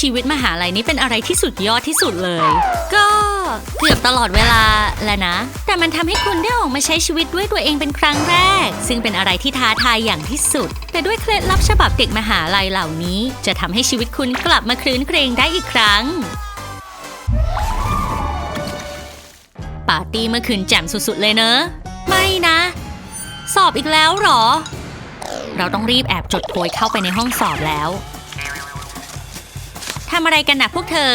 ชีวิตมหาลัยนี้เป็นอะไรที่สุดยอดที่สุดเลย ก็เกือบตลอดเวลาแหละนะ แต่มันทำให้คุณได้ออกมาใช้ชีวิตด้วยตัวเองเป็นครั้งแรก ซึ่งเป็นอะไรที่ท้าทายอย่างที่สุด แต่ด้วยเคล็ดลับฉบับเด็กมหาลัยเหล่านี้ จะทำให้ชีวิตคุณกลับมาคลื้นเครงได้อีกครั้งปาร์ตี้เมื่อคืนแจ่มสุดๆเลยเนอะ ไม่นะ สอบอีกแล้วหรอ เราต้องรีบแอบจดโพยเข้าไปในห้องสอบแล้ว ทำอะไรกันนะพวกเธอ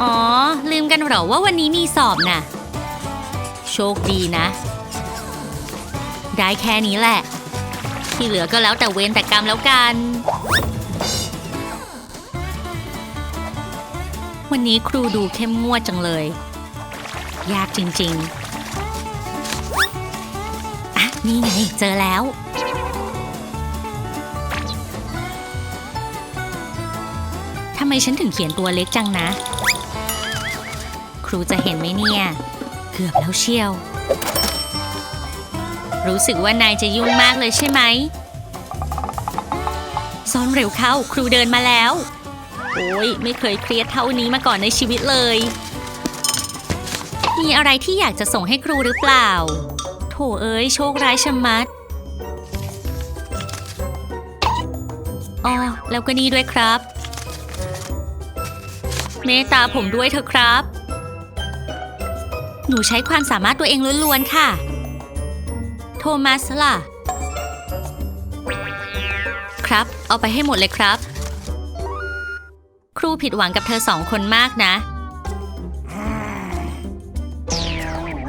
อ๋อ ลืมกันเหรอว่าวันนี้มีสอบน่ะ โชคดีนะ ได้แค่นี้แหละ ที่เหลือก็แล้วแต่เวรแต่กรรมแล้วกัน วันนี้ครูดูเข้มงวดจังเลย ยากจริง ๆ อะ นี่ไง เจอแล้ว ทำไมฉันถึงเขียนตัวเล็กจังนะ ครูจะเห็นไหมเนี่ย เกือบแล้วเชียว รู้สึกว่านายจะยุ่งมากเลยใช่ไหมซ้อนเร็วเข้าครูเดินมาแล้ว โอ้ยไม่เคยเครียดเท่านี้มาก่อนในชีวิตเลย มีอะไรที่อยากจะส่งให้ครูหรือเปล่า โถเอ้ยโชคร้ายชะมัดอ๋อแล้วก็นี่ด้วยครับ เมตตาผมด้วยเถอะครับ หนูใช้ความสามารถตัวเองล้วนๆค่ะ โทมัสล่ะ ครับ เอาไปให้หมดเลยครับ ครูผิดหวังกับเธอสองคนมากนะ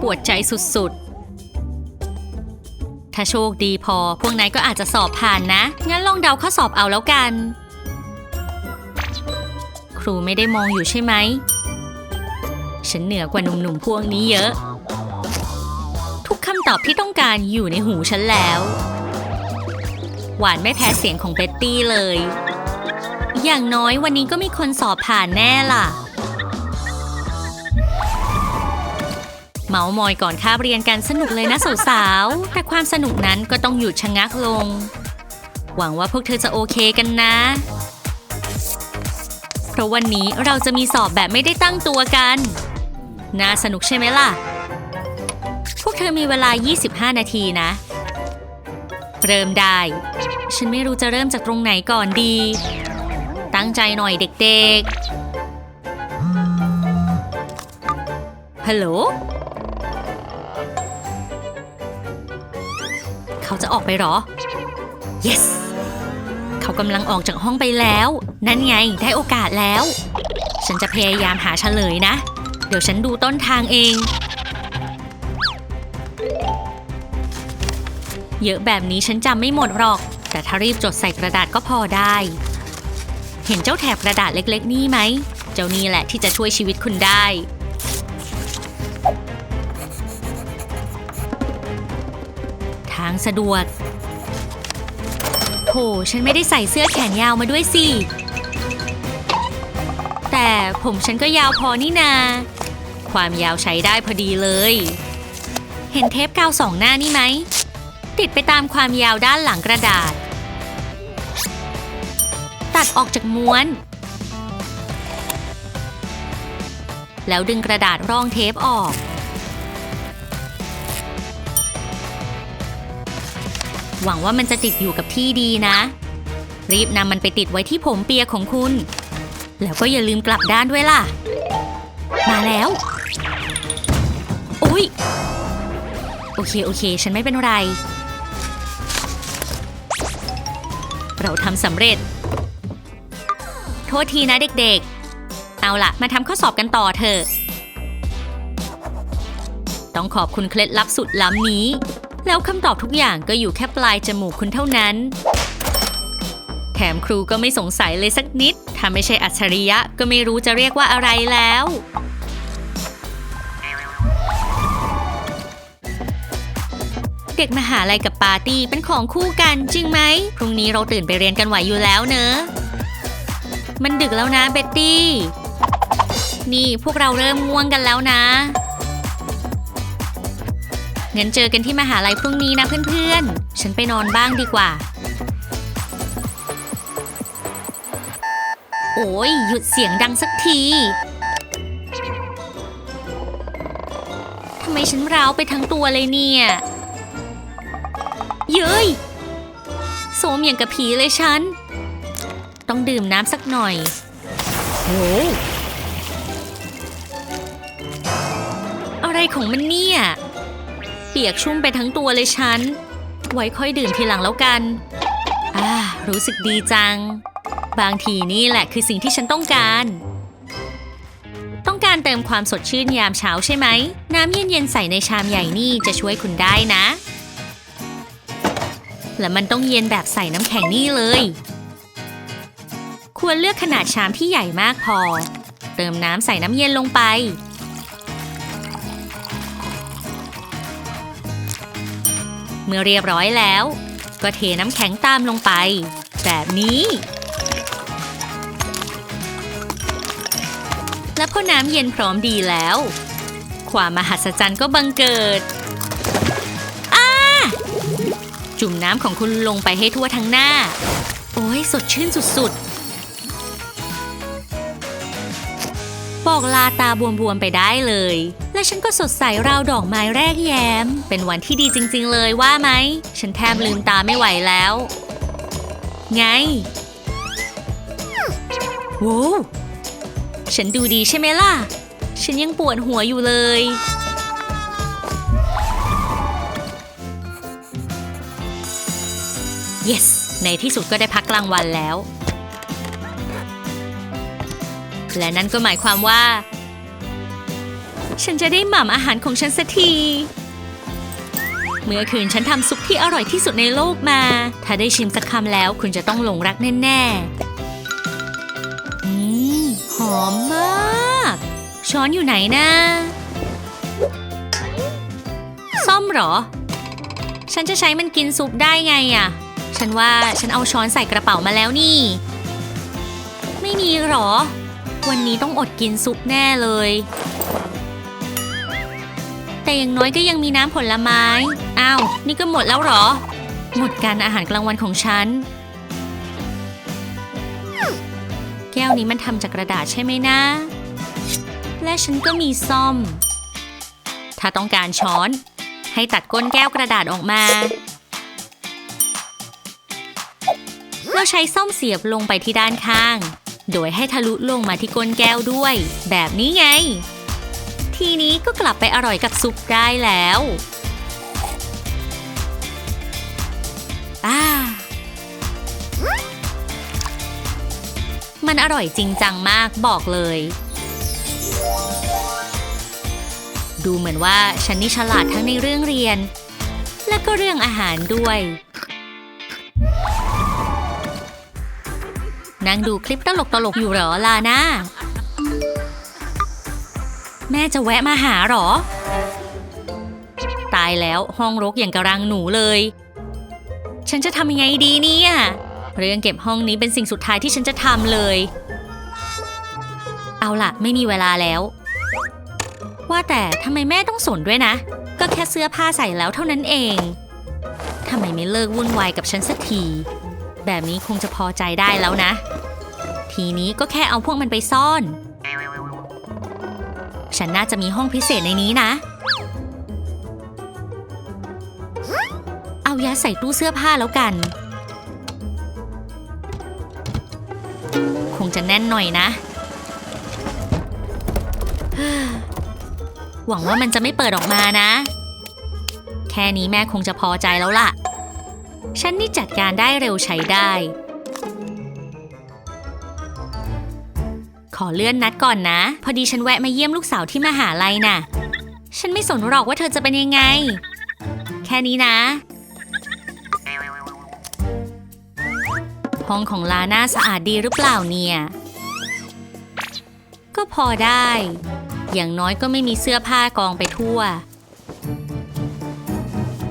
ปวดใจสุดๆ ถ้าโชคดีพอ พวกนายก็อาจจะสอบผ่านนะ งั้นลองเดาข้อสอบเอาแล้วกัน รูไม่ได้มองอยู่ใช่ไหม ฉันเหนือกว่าหนุ่มๆพวกนี้เยอะ ทุกคำตอบที่ต้องการอยู่ในหูฉันแล้ว หวานไม่แพ้เสียงของเบ็ตตี้เลย อย่างน้อยวันนี้ก็มีคนสอบผ่านแน่ล่ะ เมาส์มอยก่อนคาบเรียนกันสนุกเลยนะสาวๆ แต่ความสนุกนั้นก็ต้องหยุดชะงักลง หวังว่าพวกเธอจะโอเคกันนะ ราะวันนี้เราจะมีสอบแบบไม่ได้ตั้งตัวกัน น่าสนุกใช่ไหมล่ะ พวกเธอมีเวลา 25 นาทีนะ เริ่มได้ ฉันไม่รู้จะเริ่มจากตรงไหนก่อนดี ตั้งใจหน่อยเด็กๆ ฮัลโหล เขาจะออกไปหรอ yes เขากำลังออกจากห้องไปแล้ว นั่นไงได้โอกาสแล้ว ฉันจะพยายามหาเฉลยนะ เดี๋ยวฉันดูต้นทางเอง เยอะแบบนี้ฉันจำไม่หมดหรอก แต่ถ้ารีบจดใส่กระดาษก็พอได้ เห็นเจ้าแถบกระดาษเล็ก ๆ นี่ไหม เจ้านี่แหละที่จะช่วยชีวิตคุณได้ทางสะดวกโถฉันไม่ได้ใส่เสื้อแขนยาวมาด้วยสิ แต่ผมฉันก็ยาวพอนี่นา ความยาวใช้ได้พอดีเลย เห็นเทปกาวสองหน้านี่ไหม ติดไปตามความยาวด้านหลังกระดาษ ตัดออกจากม้วน แล้วดึงกระดาษรองเทปออกหวังว่ามันจะติดอยู่กับที่ดีนะ รีบนำมันไปติดไว้ที่ผมเปียของคุณ แล้วก็อย่าลืมกลับด้านด้วยล่ะ มาแล้วโอ้ยโอเค โอเค ฉันไม่เป็นไร เราทำสำเร็จ โทษทีนะเด็กๆ เอาล่ะ มาทำข้อสอบกันต่อเถอะ ต้องขอบคุณเคล็ดลับสุดล้ำนี้ แล้วคำตอบทุกอย่างก็อยู่แค่ปลายจมูกคุณเท่านั้น แถมครูก็ไม่สงสัยเลยสักนิด ถ้าไม่ใช่อัจฉริยะก็ไม่รู้จะเรียกว่าอะไรแล้ว เด็กมหาลัยกับปาร์ตี้เป็นของคู่กันจริงไหม พรุ่งนี้เราตื่นไปเรียนกันไหวอยู่แล้วเนอะมันดึกแล้วนะเบ็ตตี้ นี่พวกเราเริ่มง่วงกันแล้วนะงั้นเจอกันที่มหาลัยพรุ่งนี้นะเพื่อนๆ ฉันไปนอนบ้างดีกว่า โอ้ยหยุดเสียงดังสักที ทำไมฉันร้าวไปทั้งตัวเลยเนี่ยเย้ยโสมอย่างกับผีเลยฉัน ต้องดื่มน้ำสักหน่อยโหอะไรของมันเนี่ย เปียกชุ่มไปทั้งตัวเลยฉัน ไว้ค่อยดื่มทีหลังแล้วกัน อ่า รู้สึกดีจัง บางทีนี่แหละคือสิ่งที่ฉันต้องการ ต้องการเติมความสดชื่นยามเช้าใช่ไหม น้ำเย็นๆใส่ในชามใหญ่นี่จะช่วยคุณได้นะ และมันต้องเย็นแบบใส่น้ำแข็งนี่เลย ควรเลือกขนาดชามที่ใหญ่มากพอ เติมน้ำใส่น้ำเย็นลงไปเมื่อเรียบร้อยแล้ว ก็เทน้ำแข็งตามลงไป แบบนี้ และพอน้ำเย็นพร้อมดีแล้ว ความมหัศจรรย์ก็บังเกิดอาจุ่มน้ำของคุณลงไปให้ทั่วทั้งหน้า โอ้ยสดชื่นสุดๆ บอกลาตาบวมๆไปได้เลย และฉันก็สดใสราวดอกไม้แรกแย้ม เป็นวันที่ดีจริงๆเลยว่าไหม ฉันแทบลืมตาไม่ไหวแล้ว ไง โว้ ฉันดูดีใช่ไหมล่ะ ฉันยังปวดหัวอยู่เลย yes ในที่สุดก็ได้พักกลางวันแล้ว และนั่นก็หมายความว่า ฉันจะได้หม่ำอาหารของฉันสักที เมื่อคืนฉันทำซุปที่อร่อยที่สุดในโลกมา ถ้าได้ชิมสักคำแล้วคุณจะต้องหลงรักแน่ ๆ อมมาก ช้อนอยู่ไหนนะ ซ่อมหรอ ฉันจะใช้มันกินซุปได้ไงอะ่ะ ฉันว่าฉันเอาช้อนใส่กระเป๋ามาแล้วนี่ ไม่มีหรอ วันนี้ต้องอดกินซุปแน่เลย แต่อย่างน้อยก็ยังมีน้ำผลไม้ อ้าว นี่ก็หมดแล้วหรอ หมดการอาหารกลางวันของฉัน ก้วนี้มันทำจากกระดาษใช่ไหมนะ และฉันก็มีซ่อม ถ้าต้องการช้อน ให้ตัดก้นแก้วกระดาษออกมาแล้วใช้ซ่อมเสียบลงไปที่ด้านข้าง โดยให้ทะลุลงมาที่ก้นแก้วด้วย แบบนี้ไง ทีนี้ก็กลับไปอร่อยกับซุปได้แล้ว มันอร่อยจริงจังมากบอกเลย ดูเหมือนว่าฉันนี่ฉลาดทั้งในเรื่องเรียน และก็เรื่องอาหารด้วย นั่งดูคลิปตลกๆอยู่หรอลาน่าแม่จะแวะมาหาหรอ ตายแล้วห้องรกอย่างกระรังหนูเลย ฉันจะทำยังไงดีเนี่ย เรื่องเก็บห้องนี้เป็นสิ่งสุดท้ายที่ฉันจะทำเลย เอาล่ะ ไม่มีเวลาแล้ว ว่าแต่ทำไมแม่ต้องสนด้วยนะ ก็แค่เสื้อผ้าใส่แล้วเท่านั้นเองทำไมไม่เลิกวุ่นวายกับฉันสักที แบบนี้คงจะพอใจได้แล้วนะ ทีนี้ก็แค่เอาพวกมันไปซ่อน ฉันน่าจะมีห้องพิเศษในนี้นะ เอายัดใส่ตู้เสื้อผ้าแล้วกัน คงจะแน่นหน่อยนะ หวังว่ามันจะไม่เปิดออกมานะ แค่นี้แม่คงจะพอใจแล้วล่ะ ฉันนี่จัดการได้เร็วใช้ได้ ขอเลื่อนนัดก่อนนะ พอดีฉันแวะมาเยี่ยมลูกสาวที่มหาลัยน่ะ ฉันไม่สนหรอกว่าเธอจะเป็นยังไง แค่นี้นะ ห้องของลาน่าสะอาดดีหรือเปล่าเนี่ย ก็พอได้ อย่างน้อยก็ไม่มีเสื้อผ้ากองไปทั่ว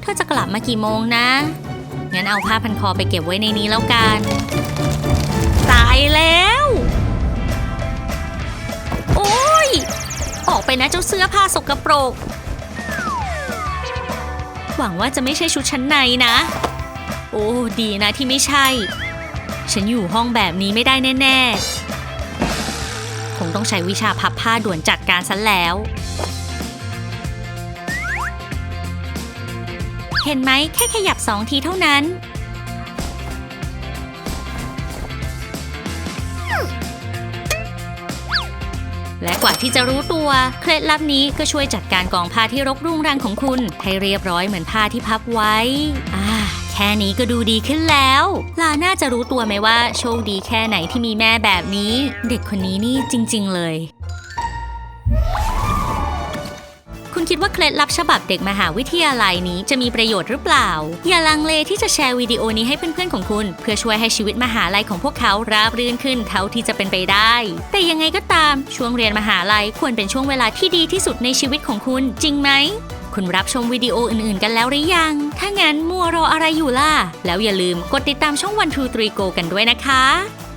เธอจะกลับมากี่โมงนะ งั้นเอาผ้าพันคอไปเก็บไว้ในนี้แล้วกัน ตายแล้ว โอ้ย ออกไปนะเจ้าเสื้อผ้าสกปรก หวังว่าจะไม่ใช่ชุดชั้นในนะ โอ้ดีนะที่ไม่ใช่ ฉันอยู่ห้องแบบนี้ไม่ได้แน่ ๆ คงต้องใช้วิชาพับผ้าด่วนจัดการซะแล้ว เห็นไหมแค่ขยับสองทีเท่านั้น และกว่าที่จะรู้ตัว เคล็ดลับนี้ก็ช่วยจัดการกองผ้าที่รกรุงรังของคุณ ให้เรียบร้อยเหมือนผ้าที่พับไว้ อ่า ค่นี้ก็ดูดีขึ้นแล้ว ลาน่าจะรู้ตัวไหมว่าโชคดีแค่ไหนที่มีแม่แบบนี้ เด็กคนนี้นี่จริง ๆ เลย คุณคิดว่าเคล็ดลับฉบับเด็กมหาวิทยาลัยนี้จะมีประโยชน์หรือเปล่า อย่าลังเลที่จะแชร์วิดีโอนี้ให้เพื่อนๆของคุณ เพื่อช่วยให้ชีวิตมหาลัยของพวกเขาราบรื่นขึ้นเท่าที่จะเป็นไปได้ แต่ยังไงก็ตามช่วงเรียนมหาลัยควรเป็นช่วงเวลาที่ดีที่สุดในชีวิตของคุณ จริงไหม คุณรับชมวิดีโออื่นๆ กันแล้วหรือยัง ถ้างั้นมัวรออะไรอยู่ล่ะ แล้วอย่าลืมกดติดตามช่อง one two three go กันด้วยนะคะ